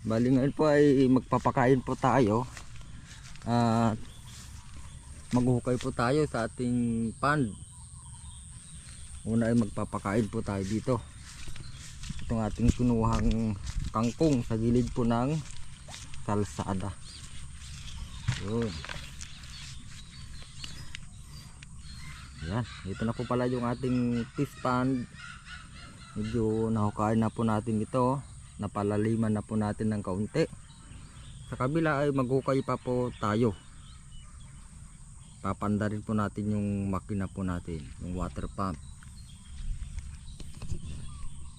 Bali ngayon po ay magpapakain po tayo. At maghuhukay po tayo sa ating pond. Una ay magpapakain po tayo dito. Itong ating kinuhang kangkong sa gilid po ng kalsada. Yun. Yan, ito na po pala yung ating fish pond. Medyo nahukain na po natin ito. Napalaliman na po natin ng kaunti. Sa kabila ay maghukay pa po tayo. Papanda rin po natin yung makina po natin, yung water pump.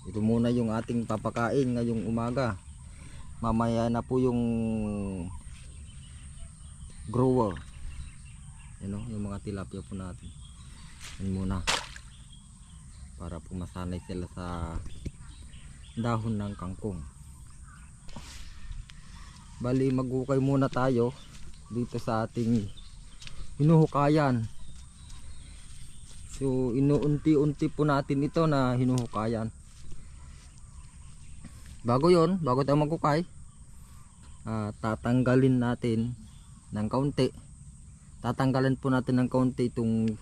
Ito muna yung ating papakain ngayong umaga. Mamaya na po yung grower. Yan o, yung mga tilapia po natin. Yan muna. Para po masanay sila sa dahon ng kangkong. Bali maghukay muna tayo dito sa ating hinuhukayan. So inuunti-unti po natin ito na hinuhukayan. Bago 'yon, bago tayo maghukay, ah, tatanggalin natin ng kaunti. Tatanggalin po natin ng kaunti itong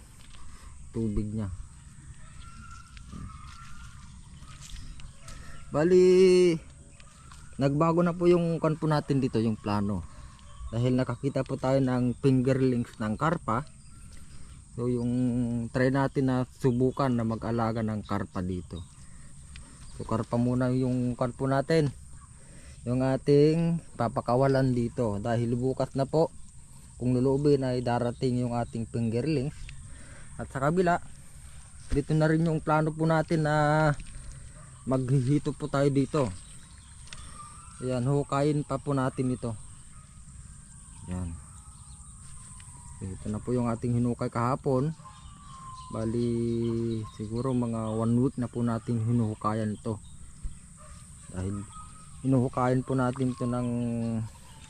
tubig niya. Bali nagbago na po yung kan po natin dito yung plano. Dahil nakakita po tayo ng fingerlings ng karpa. So yung try natin na subukan na mag-alaga ng karpa dito. So karpa muna yung kan po natin. Yung ating papakawalan dito dahil bukas na po kung lulubin ay darating yung ating fingerlings. At sa kabila dito na rin yung plano po natin na maghihito po tayo dito. Ayan, hukayin pa po natin ito. Ayan. Ito na po yung ating hinukay kahapon. Bali, siguro mga one week na po natin hinuhukayan ito. Dahil hinuhukayan po natin ito ng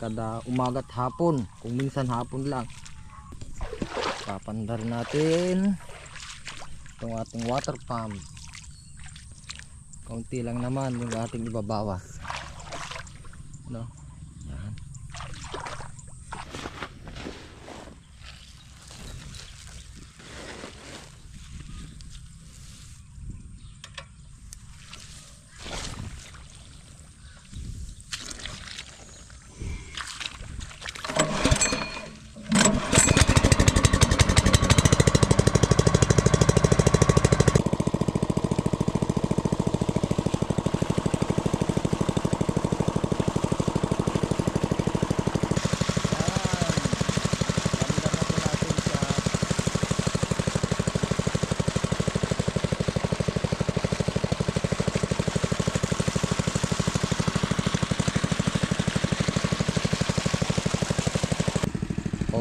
kada umagat hapon. Kung minsan hapon lang. Papandar natin itong ating water pump. Kaunti lang naman yung ating ibabawas. No?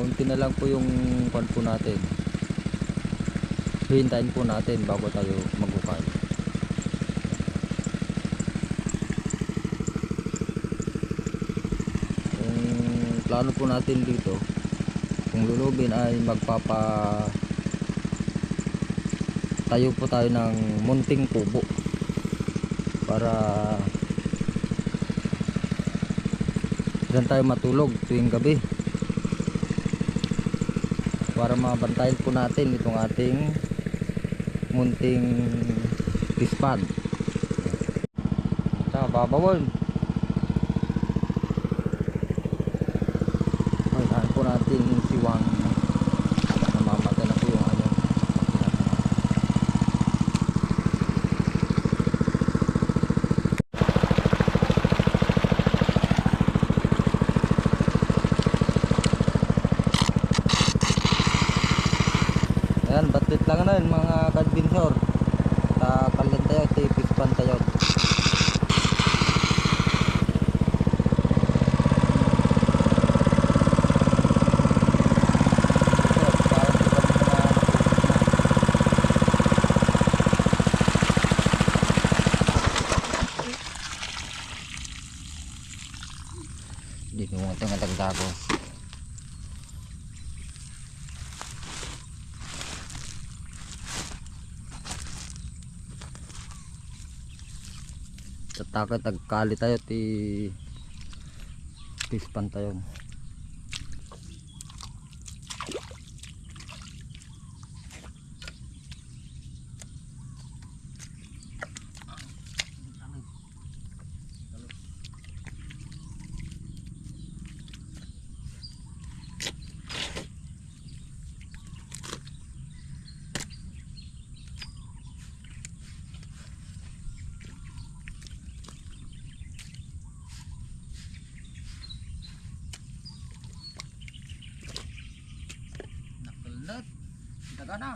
Kaunti na lang po yung kwan po natin. Hintayin po natin bago tayo maghukay. Yung plano po natin dito, kung lulubin ay magpapa tayo po tayo ng munting kubo para dyan tayo matulog tuwing gabi para mabantayan po natin itong ating munting dispad. Tsaka babawon takat nagkali tayo ti tispan tayo. Daga na.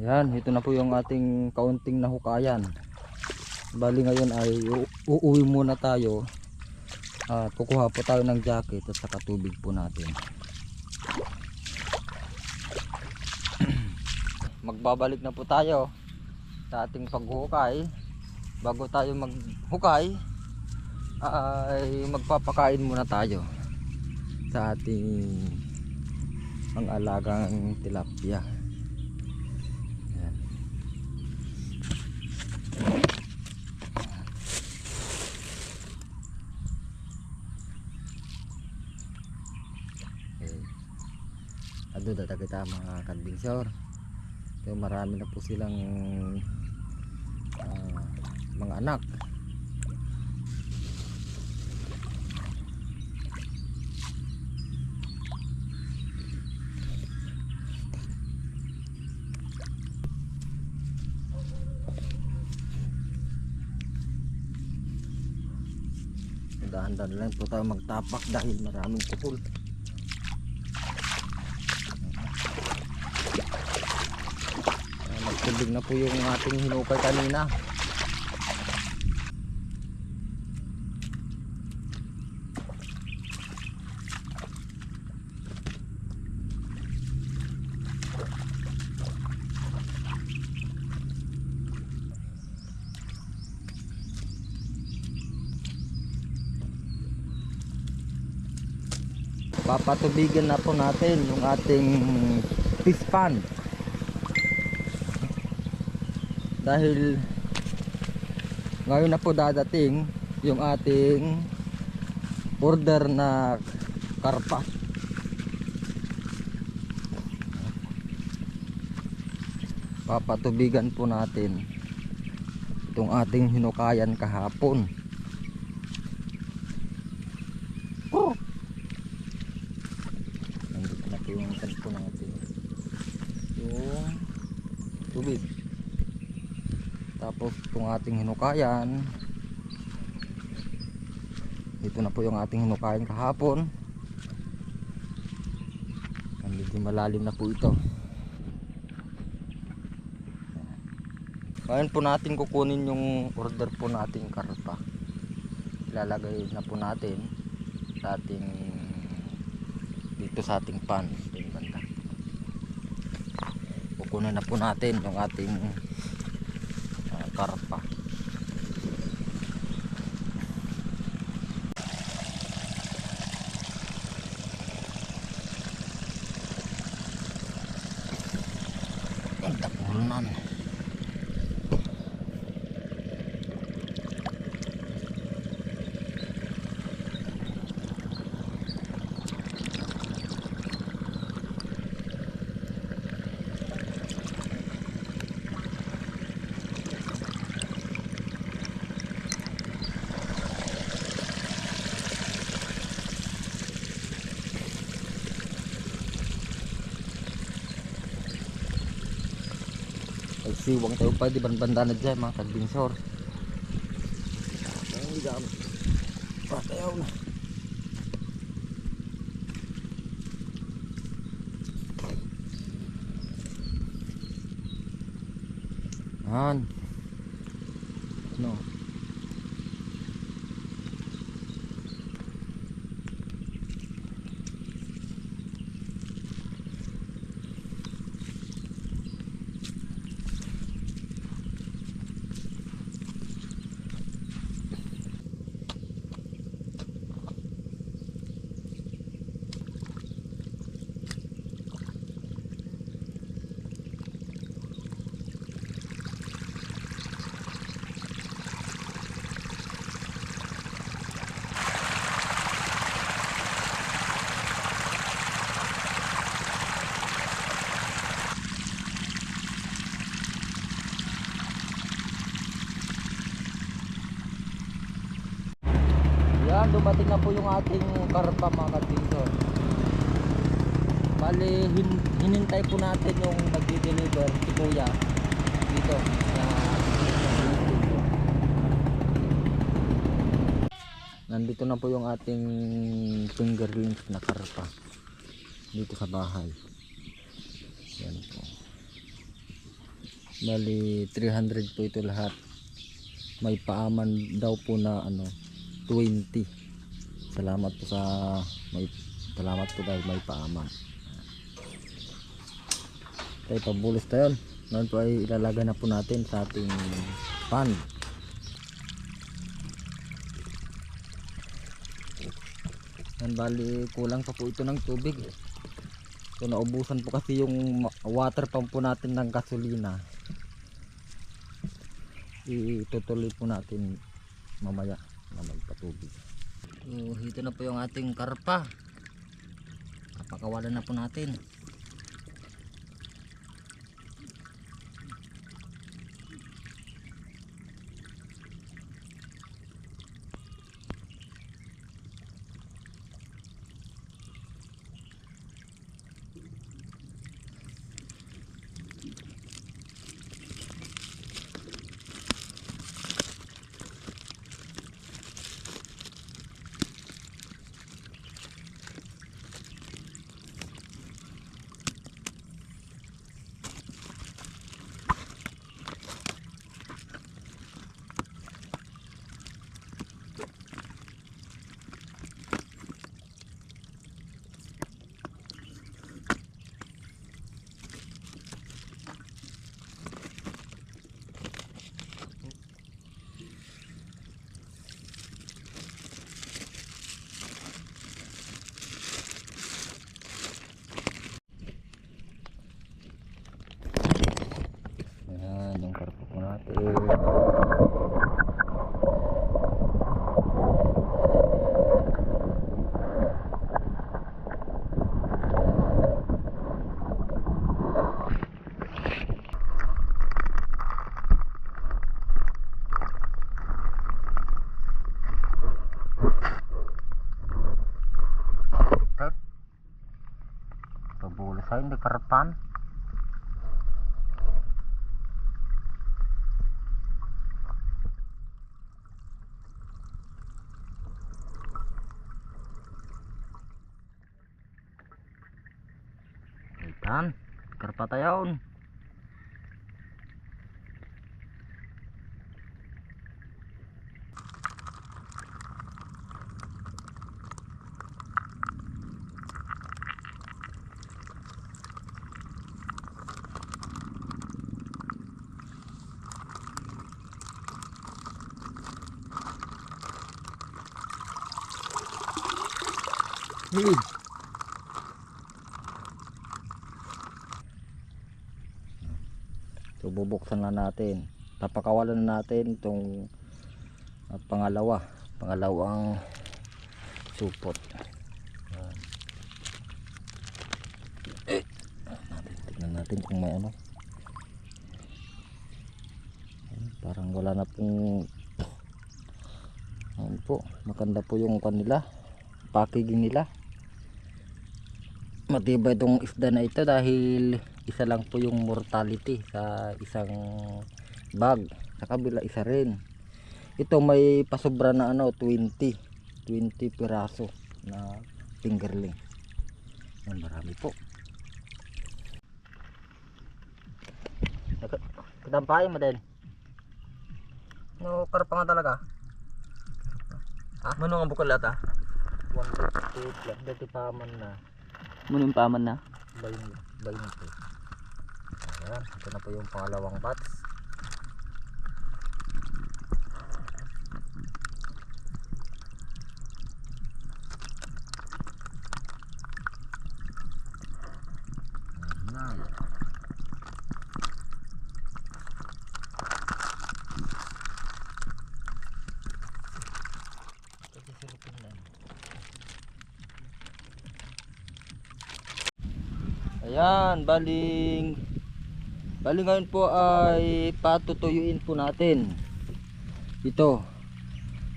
Yan, ito na po yung ating kaunting nahukayan. Bali ngayon ay uuwi muna tayo. At kukuha po tayo ng jacket at saka tubig po natin. Magbabalik na po tayo sa ating paghukay bago tayo maghukay ay magpapakain muna tayo sa ating ang alagang tilapia Yan. Okay. Ado data kita mga kadbingsor So marami na po silang ah, mga anak. Dahan-dahan lang po tayo magtapak dahil maraming kupol. Nagtubig na po yung ating hinukay kanina. Papatubigan na po natin yung ating fish pan. Dahil ngayon na po dadating yung ating order na karpa. Papatubigan po natin itong ating hinukayan kahapon oh! nandito na po yung kanpo natin yung tubig tapos itong ating hinukayan. Ito na po yung ating hinukayan kahapon. Medyo malalim na po ito. Ngayon po natin kukunin yung order po nating karpa. Ilalagay na po natin sa ating dito sa ating pan. Kukunin na po natin yung ating karpa ang tapunan Nagsiwang tayo pa, di ba banda na dyan mga kadbinsor. Ang ligam. Patayaw na. Yan. Dumating na po yung ating karpa mga kabinson. Bali, hin hinintay po natin yung nagdi-deliver si Kuya dito sa Nandito na po yung ating fingerlings na karpa dito sa bahay. Yan po. Bali 300 po ito lahat. May paaman daw po na ano 20. Salamat po sa may salamat po dahil may paaman. Tayo pabulis tayo. Noon po ay ilalagay na po natin sa ating pan. Yan bali kulang pa po ito ng tubig. So naubusan po kasi yung water pump po natin ng gasolina. Itutuloy po natin mamaya na magpatubig. So ito na po yung ating karpa. Kapakawalan na po natin. Ayan, yung karpa po natin. Pabulis ay hindi Hey. So bubuksan na natin. Papakawalan na natin itong ah, pangalawa, pangalawang supot. Eh, natin, natin kung may ano. Parang wala na pong ano po, maganda po yung kanila, packaging nila. Matibay itong isda na ito dahil isa lang po yung mortality sa isang bag. Sa kabila isa rin. Ito may pasobra na ano 20 20 piraso na fingerling. Yan marami po. Kadampay mo din. No karpa nga talaga. Ah, Mano nga bukal ata? 150 plus dati pa man na Mano yung paman na? 20 20 ayan ito na po yung pangalawang batch Ayan. Pagsisilipin lang. Ayan, baling baling ngayon po ay patutuyuin po natin. Ito.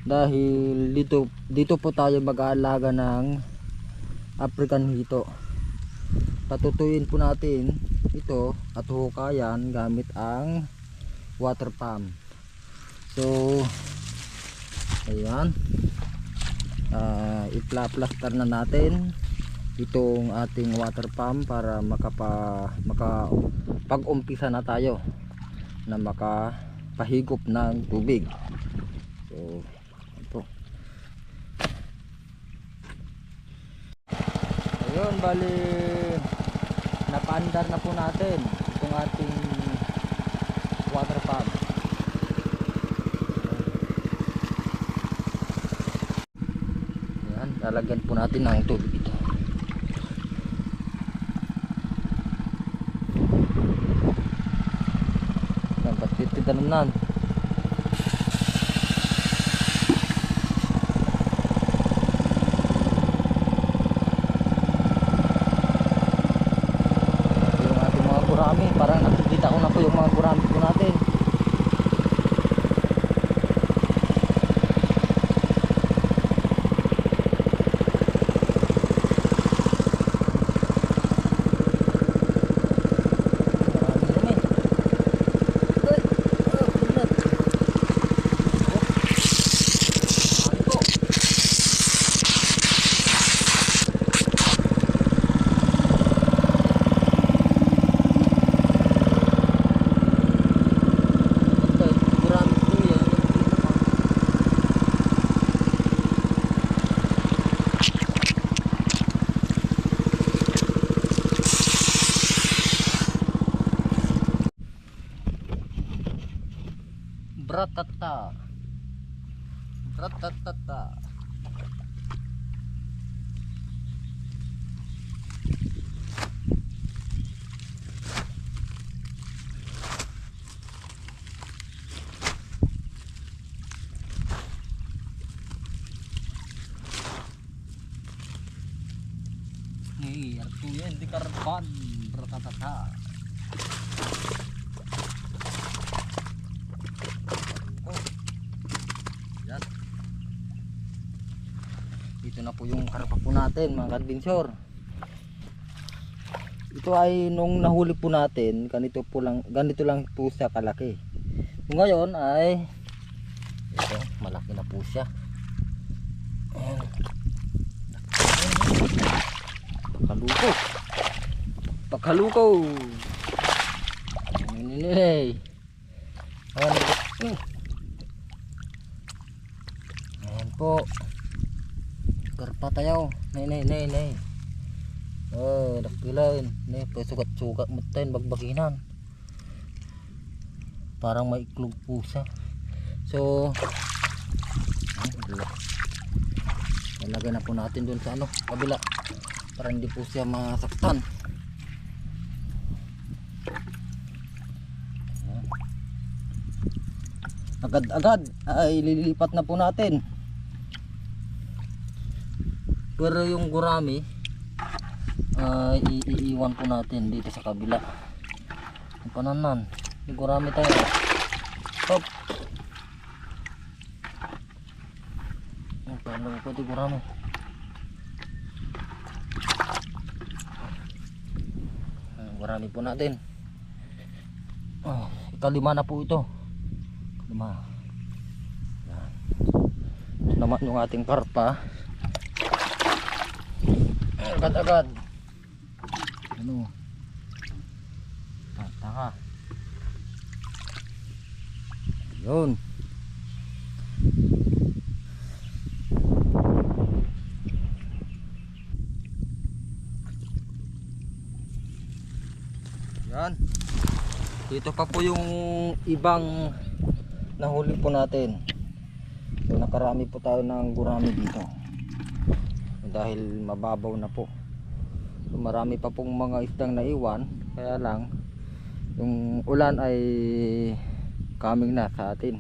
Dahil dito dito po tayo mag-aalaga ng African hito. Patutuyin po natin ito at hukayan gamit ang water pump. So ayan. Uh, ipla-plaster na natin itong ating water pump para makapa maka pag-umpisa na tayo na makapahigop ng tubig. So ito. Ayun bali napaandar na po natin itong ating water pump. Ayan, lalagyan po natin ng tubig ito. Yan, ba't tititanan yung ating mga gurami parang nakikita ko na po yung mga gurami po natin Marami yan eh. Ay, ah, bigat. Oh. Marami po. Ito, marami po yan. Bratata. Bratata. Nih, artinya di karban bratata. Oh. Yan. Dito na po yung karpa po natin mga kadbinsyor. Ito ay nung nahuli po natin, ganito po lang, ganito lang po siya kalaki. Ngayon ay ito, malaki na po siya. Ayan. Pakaluko. Pakaluko. Ninilay. Ayan. Po. Karpa tayo. Nay, nay, nay, nay. Oh, dakilan. Nay, pasugat-sugat mo tayo, bagbaginan. Parang may iklog po siya. So, wala. Ilagay na po natin doon sa ano, kabila. Para hindi po siya masaktan. Agad-agad ay lilipat na po natin. Pero yung gurami ay iiwan po natin dito sa kabila. Ang pananan. Yung gurami tayo. Hop. Paano ko ito gurami. Ang gurami po natin. Oh, ikalima na po ito. Lima. Yan. Ito naman yung ating karpa agad-agad. Ano? Taka. Yun. Yan. Dito pa po yung ibang nahuli po natin. So nakarami po tayo ng gurami dito. Dahil mababaw na po. So, marami pa pong mga isdang naiwan. Kaya lang yung ulan ay coming na sa atin.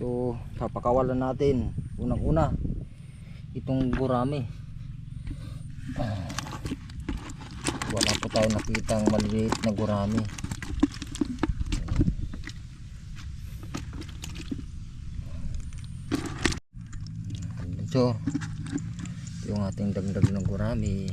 So papakawalan natin. Unang una itong gurami. Ah. wala po tayo nakitang maliliit na gurami picture. Yung ating dagdag ng gurami.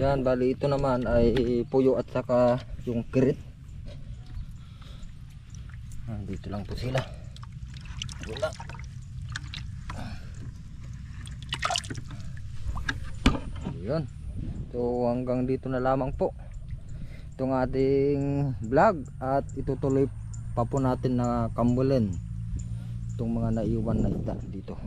Yan, bali ito naman ay puyo at saka yung kirit. Ah, dito lang po sila. Wala. Yun. So hanggang dito na lamang po itong ating vlog at itutuloy pa po natin na kambulin itong mga naiwan na isda dito.